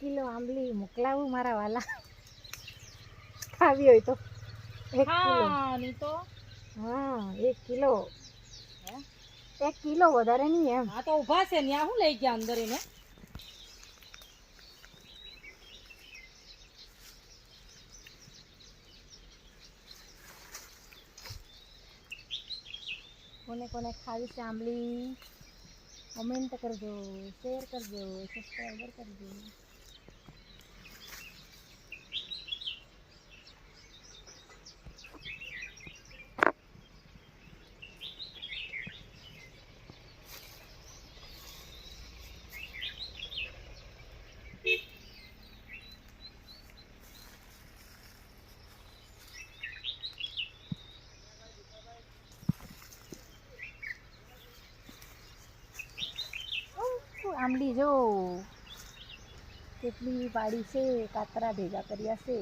Kilo આંબલી મોકલાવું મારા વાલા. ખાવી હોય તો. એક કિલો. હા એક કિલો. એક કિલો વધારે નહીં એમ. હા તો ઊભા છે ને હું લઈ ગયા અંદર એને? કોને કોને ખાવી છે આંબલી? કમેન્ટ કરજો શેર કરજો સબસ્ક્રાઈબર કરજો. આંબલી જો. કેટલી પાડી છે કાતરા ભેગા કર્યા છે.